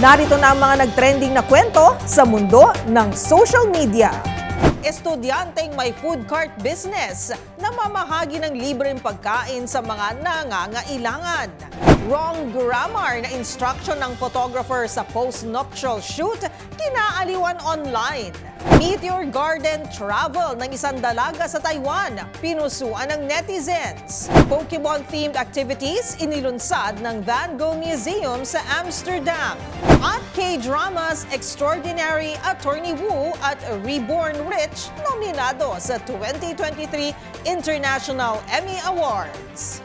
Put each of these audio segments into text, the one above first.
Narito na ang mga nagtrending na kwento sa mundo ng social media. Estudyanteng may food cart business na mamahagi ng libreng pagkain sa mga nangangailangan. Wrong grammar na instruction ng photographer sa post-nuptial shoot, kinaaliwan online. Meteor Garden travel ng isang dalaga sa Taiwan, pinusuan ng netizens. Pokemon-themed activities inilunsad ng Van Gogh Museum sa Amsterdam. At K-Dramas Extraordinary Attorney Wu at Reborn Rich nominado sa 2023 International Emmy Awards.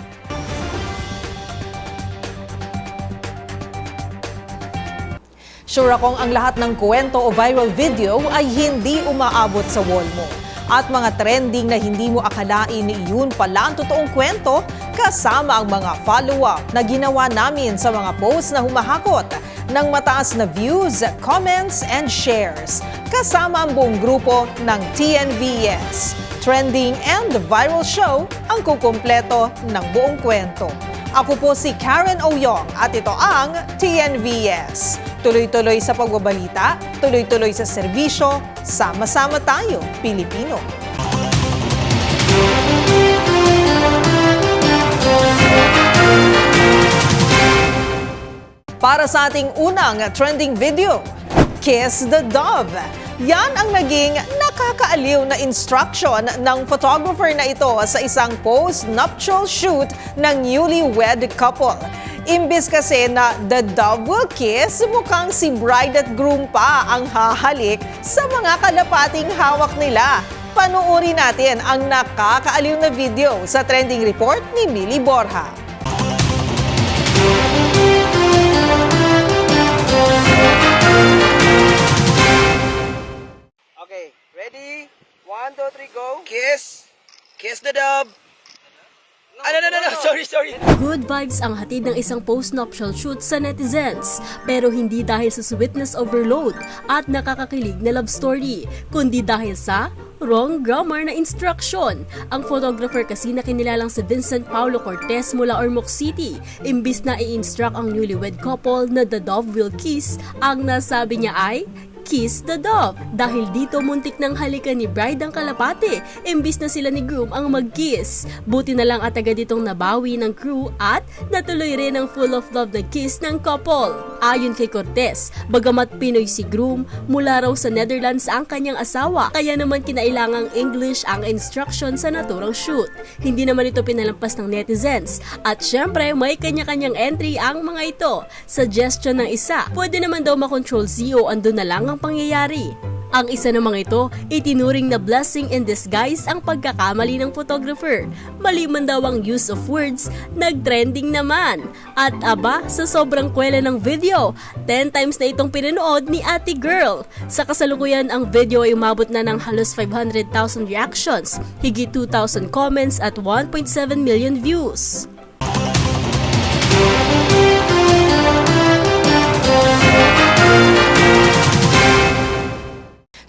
Sure akong ang lahat ng kwento o viral video ay hindi umaabot sa wall mo. At mga trending na hindi mo akalain yun pala ang totoong kwento kasama ang mga follow-up na ginawa namin sa mga posts na humahakot ng mataas na views, comments, and shares. Kasama ang buong grupo ng TNVS. Trending and Viral Show ang kukumpleto ng buong kwento. Ako po si Karen Oyong at ito ang TNVS. Tuloy-tuloy sa pagbabalita, tuloy-tuloy sa serbisyo, sama-sama tayo, Pilipino. Para sa ating unang trending video, Kiss the Dove. Yan ang naging nakakaaliw na instruction ng photographer na ito sa isang post-nuptial shoot ng newlywed couple. Imbis kasi na the dove will kiss, mukhang si bride at groom pa ang hahalik sa mga kalapating hawak nila. Panuuri natin ang nakakaaliw na video sa trending report ni Millie Borja. Two, three, go. Kiss. Kiss the dub. Ah, no, no, no, no. Sorry, sorry. Good vibes ang hatid ng isang post-nuptial shoot sa netizens. Pero hindi dahil sa sweetness overload at nakakakilig na love story, kundi dahil sa wrong grammar na instruction. Ang photographer kasi na kinilalang si Vincent Paulo Cortez mula Ormoc City. Imbis na i-instruct ang newlywed couple na the dove will kiss, ang nasabi niya ay Kiss the Dove dahil dito muntik ng halikan ni bride ang kalapate imbis na sila ni groom ang mag-kiss. Buti na lang at agad itong nabawi ng crew at natuloy rin ang full of love na kiss ng couple. Ayon kay Cortez, bagamat Pinoy si groom, mula raw sa Netherlands ang kanyang asawa kaya naman kinailangang English ang instruction sa naturang shoot. Hindi naman ito pinalampas ng netizens at syempre may kanya-kanyang entry ang mga ito. Suggestion ng isa, pwede naman daw makontrol Z o andun na lang ang pangyayari. Ang isa namang ito, itinuring na blessing in disguise ang pagkakamali ng photographer. Mali man daw ang use of words, nag-trending naman. At aba, sa sobrang kwela ng video, 10 times na itong pinanood ni Ate Girl. Sa kasalukuyan, ang video ay umabot na ng halos 500,000 reactions, higit 2,000 comments at 1.7 million views.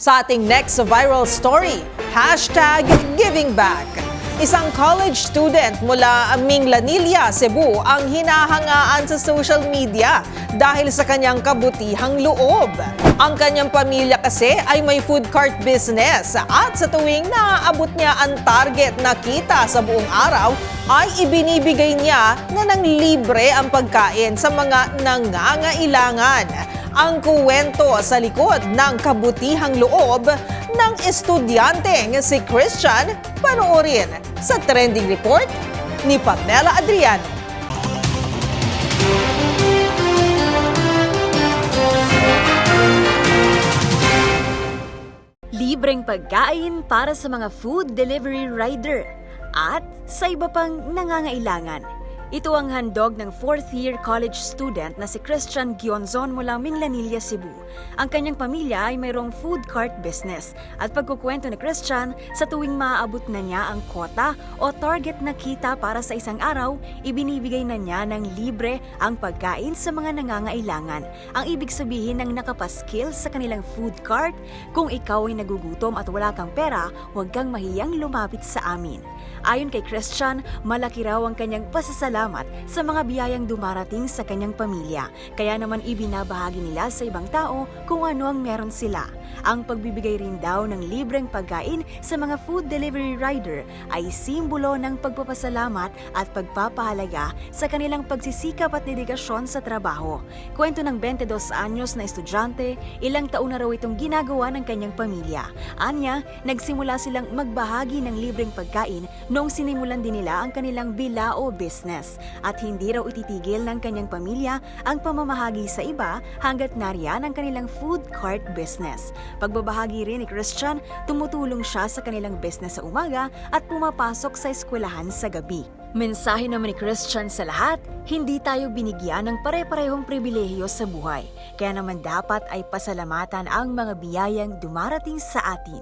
Sa ating next viral story, hashtag giving back. Isang college student mula Minglanilla, Cebu ang hinahangaan sa social media dahil sa kanyang kabutihang loob. Ang kanyang pamilya kasi ay may food cart business at sa tuwing naaabot niya ang target na kita sa buong araw ay ibinibigay niya na ng libre ang pagkain sa mga nangangailangan ang kuwento sa likod ng kabutihang loob ng estudyanteng si Christian panoorin sa trending report ni Pamela Adriano. Libreng pagkain para sa mga food delivery rider at sa iba pang nangangailangan. Ito ang handog ng fourth-year college student na si Christian Gionzon mula Minglanilla, Cebu. Ang kanyang pamilya ay mayroong food cart business at pagkukwento ni Christian, sa tuwing maaabot na niya ang quota o target na kita para sa isang araw, ibinibigay na niya ng libre ang pagkain sa mga nangangailangan. Ang ibig sabihin ng nakapaskil sa kanilang food cart, kung ikaw ay nagugutom at wala kang pera, huwag kang mahiyang lumapit sa amin. Ayon kay Christian, malaki raw ang kanyang pasasalamat pagpapasalamat sa mga biyayang dumarating sa kanyang pamilya. Kaya naman ibinabahagi nila sa ibang tao kung ano ang meron sila. Ang pagbibigay rin daw ng libreng pagkain sa mga food delivery rider ay simbolo ng pagpapasalamat at pagpapahalaga sa kanilang pagsisikap at dedikasyon sa trabaho. Kwento ng 22 anyos na estudyante, ilang taon na raw itong ginagawa ng kanyang pamilya. Anya, nagsimula silang magbahagi ng libreng pagkain noong sinimulan din nila ang kanilang bilao business. At hindi raw ititigil ng kanyang pamilya ang pamamahagi sa iba hanggat nariyan ang kanilang food cart business. Pagbabahagi rin ni Christian, tumutulong siya sa kanilang business sa umaga at pumapasok sa eskwelahan sa gabi. Mensahe naman ni Christian sa lahat, hindi tayo binigyan ng pare-parehong pribilehiyo sa buhay. Kaya naman dapat ay pasalamatan ang mga biyayang dumarating sa atin.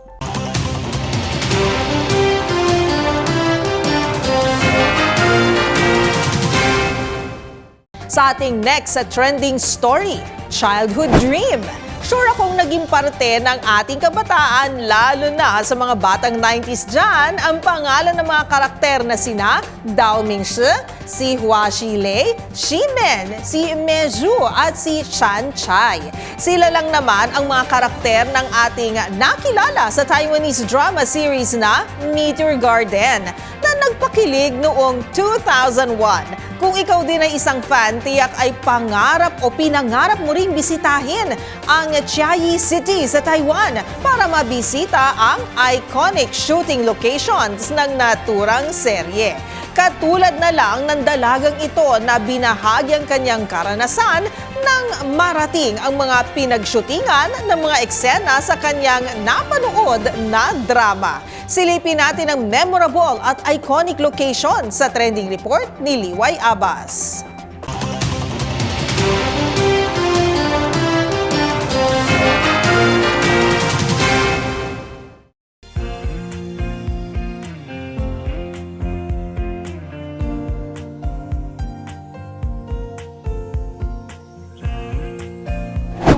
Sa ating next sa trending story, childhood dream. Sure akong naging parte ng ating kabataan, lalo na sa mga batang 90s dyan, ang pangalan ng mga karakter na sina Dao Mingshi, si Hua Xilei, Ximen, si Meju at si Chan Chai. Sila lang naman ang mga karakter ng ating nakilala sa Taiwanese drama series na Meteor Garden na nagpakilig noong 2001. Kung ikaw din ay isang fan, tiyak ay pangarap o pinangarap mo ring bisitahin ang Chiayi City sa Taiwan para mabisita ang iconic shooting locations ng naturang serye. Katulad na lang ng dalagang ito na binahagi ang kanyang karanasan nang marating ang mga pinagshootingan ng mga eksena sa kanyang napanood na drama. Silipin natin ang memorable at iconic location sa trending report ni Liway Abbas.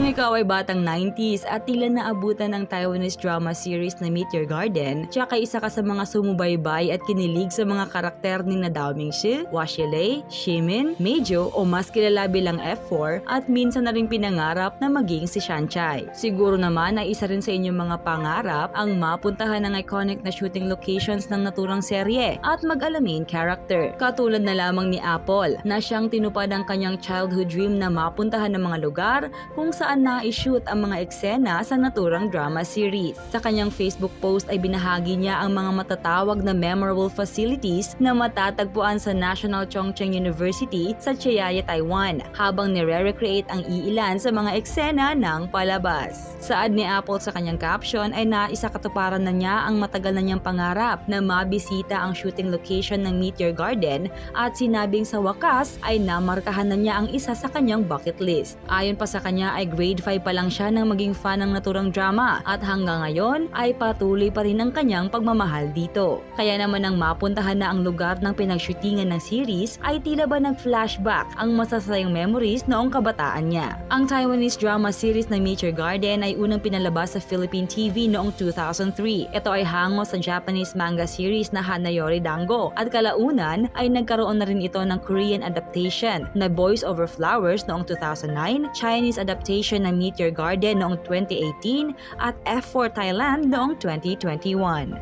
Kung ikaw ay batang 90s at tila naabutan ng Taiwanese drama series na Meet Your Garden, tsaka isa ka sa mga sumubaybay at kinilig sa mga karakter ni na Dao Mingshi, Hua Xilei, Ximin, Meijo o mas kilala bilang F4 at minsan na rin pinangarap na maging si Shanchai. Siguro naman na isa rin sa inyong mga pangarap ang mapuntahan ng iconic na shooting locations ng naturang serye at mag-alamin character. Katulad na lamang ni Apple na siyang tinupad ang kanyang childhood dream na mapuntahan ng mga lugar kung saan na-shoot ang mga eksena sa naturang drama series. Sa kanyang Facebook post ay binahagi niya ang mga matatawag na memorable facilities na matatagpuan sa National Chongqing University sa Chiayi, Taiwan habang nire-recreate ang iilan sa mga eksena ng palabas. Saad ni Apple sa kanyang caption ay naisa katuparan na niya ang matagal na niyang pangarap na mabisita ang shooting location ng Meteor Garden at sinabing sa wakas ay namarkahan na niya ang isa sa kanyang bucket list. Ayon pa sa kanya ay grade 5 pa lang siya nang maging fan ng naturang drama at hanggang ngayon ay patuloy pa rin ang kanyang pagmamahal dito. Kaya naman nang mapuntahan na ang lugar ng pinagshootingan ng series ay tila ba nag-flashback ang masasayang memories noong kabataan niya. Ang Taiwanese drama series na Meteor Garden ay unang pinalabas sa Philippine TV noong 2003. Ito ay hango sa Japanese manga series na Hanayori Dango at kalaunan ay nagkaroon na rin ito ng Korean adaptation na Boys Over Flowers noong 2009, Chinese adaptation ng Meteor Garden noong 2018 at F4 Thailand noong 2021.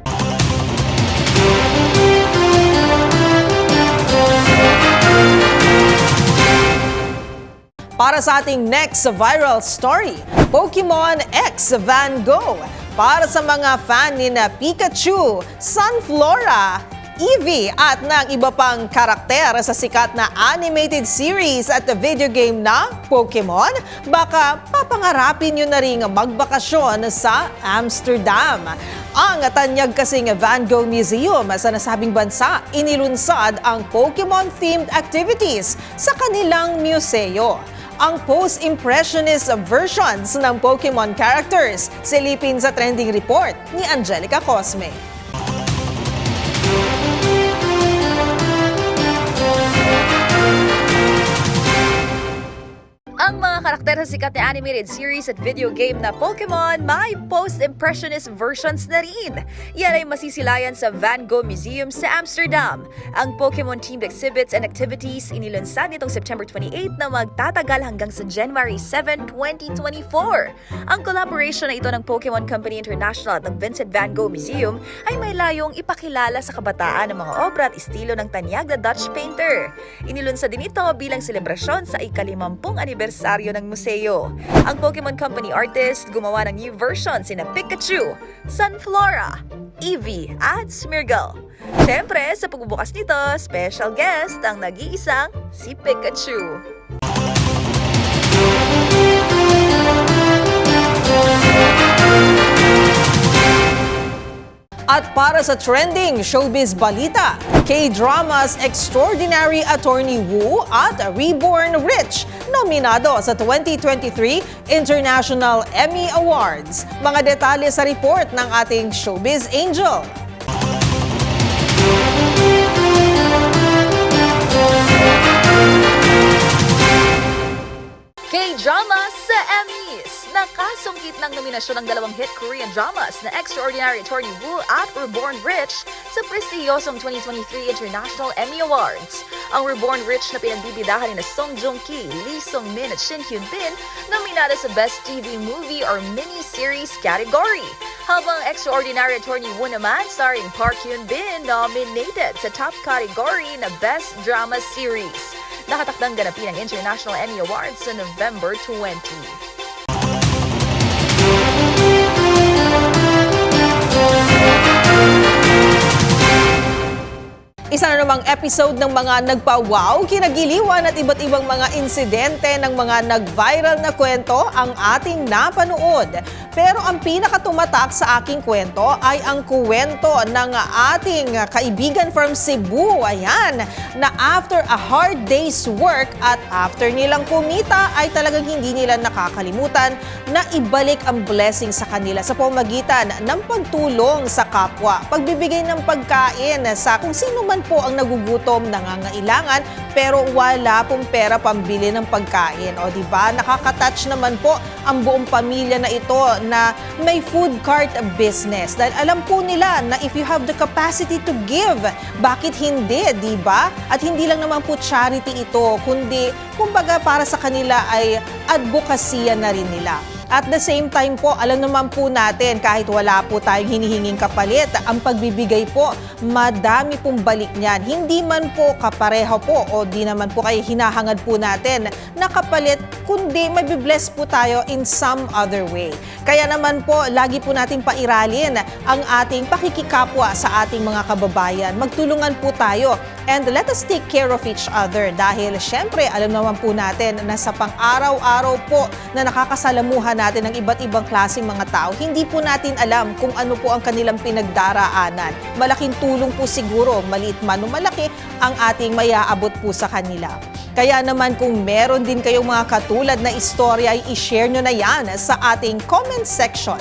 Para sa ating next viral story, Pokemon X Van Gogh. Para sa mga fan ni na Pikachu, Sunflora, Eevee at ng iba pang karakter sa sikat na animated series at video game na Pokemon, baka papangarapin nyo na rin magbakasyon sa Amsterdam. Ang tanyag kasing Van Gogh Museum sa nasabing bansa, inilunsad ang Pokemon-themed activities sa kanilang museo ang post-impressionist versions ng Pokemon characters. Silipin sa trending report ni Angelica Cosme. Karakter sa sikat na animated series at video game na Pokemon, may post-impressionist versions na rin. Yan ay masisilayan sa Van Gogh Museum sa Amsterdam. Ang Pokemon themed exhibits and activities inilunsad nitong September 28 na magtatagal hanggang sa January 7, 2024. Ang collaboration na ito ng Pokemon Company International at ng Vincent Van Gogh Museum ay may layong ipakilala sa kabataan ang mga obra at estilo ng tanyag na Dutch painter. Inilunsad din ito bilang selebrasyon sa ikalimampung anibersaryo ng museo. Ang Pokemon Company artist gumawa ng new version sina Pikachu, Sunflora, Eevee at Smeargle. Siyempre, sa pagbubukas nito, special guest ang nag-iisang si Pikachu. At para sa trending showbiz balita, K-Drama's Extraordinary Attorney Woo at Reborn Rich nominado sa 2023 International Emmy Awards. Mga detalye sa report ng ating showbiz angel. K-drama sa Emmys! Nakasungkit ng nominasyon ng dalawang hit Korean dramas na Extraordinary Attorney Woo at Reborn Rich sa prestiyosong 2023 International Emmy Awards. Ang Reborn Rich na pinagbibidahan ni Song Joong Ki, Lee Sung Min at Shin Hyun Bin nominado sa Best TV Movie or Mini-Series category. Habang Extraordinary Attorney Woo naman starring Park Hyun Bin nominated sa top category na Best Drama Series. Nakatakdang ganapin ang International Emmy Awards sa November 20. Isa na namang episode ng mga nagpa-wow, kinagiliwan at iba't ibang mga insidente ng mga nag-viral na kwento ang ating napanood. Pero ang pinakatumatak sa aking kwento ay ang kwento ng ating kaibigan from Cebu. Ayan, na after a hard day's work at after nilang kumita ay talagang hindi nila nakakalimutan na ibalik ang blessing sa kanila sa pamagitan ng pagtulong sa kapwa, pagbibigay ng pagkain sa kung sino man po ang nagugutom, nangangailangan, pero wala pong pera pambili ng pagkain. O di ba? Nakaka-touch naman po ang buong pamilya na ito na may food cart business. Dahil alam po nila na if you have the capacity to give, bakit hindi, di ba? At hindi lang naman po charity ito, kundi kumbaga para sa kanila ay advokasya na rin nila. At the same time po, alam naman po natin kahit wala po tayong hinihinging kapalit, ang pagbibigay po, madami pong balik niyan. Hindi man po kapareho po o di naman po kayo hinahangad po natin na kapalit, kundi mabibless po tayo in some other way. Kaya naman po, lagi po natin pairalin ang ating pakikikapwa sa ating mga kababayan. Magtulungan po tayo and let us take care of each other dahil syempre alam naman po natin na sa pang-araw-araw po na nakakasalamuhan natin ng iba't ibang klaseng mga tao, hindi po natin alam kung ano po ang kanilang pinagdaraanan. Malaking tulong po siguro, maliit man o malaki, ang ating mayaabot po sa kanila. Kaya naman kung meron din kayong mga katulad na istorya i-share nyo na yan sa ating comment section.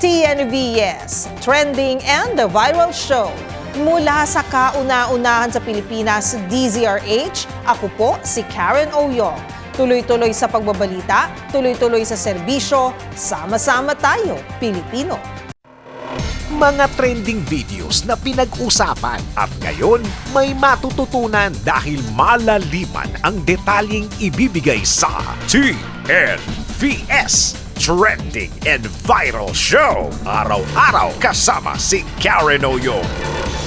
TNVS, Trending and the Viral Show. Mula sa kauna-unahan sa Pilipinas, DZRH, ako po si Karen Oyong. Tuloy-tuloy sa pagbabalita, tuloy-tuloy sa serbisyo, sama-sama tayo, Pilipino. mga trending videos na pinag-usapan. At ngayon, may matututunan dahil malaliman ang detalyeng ibibigay sa TNVS Trending and Viral Show. Araw-araw kasama si Karen Oyong.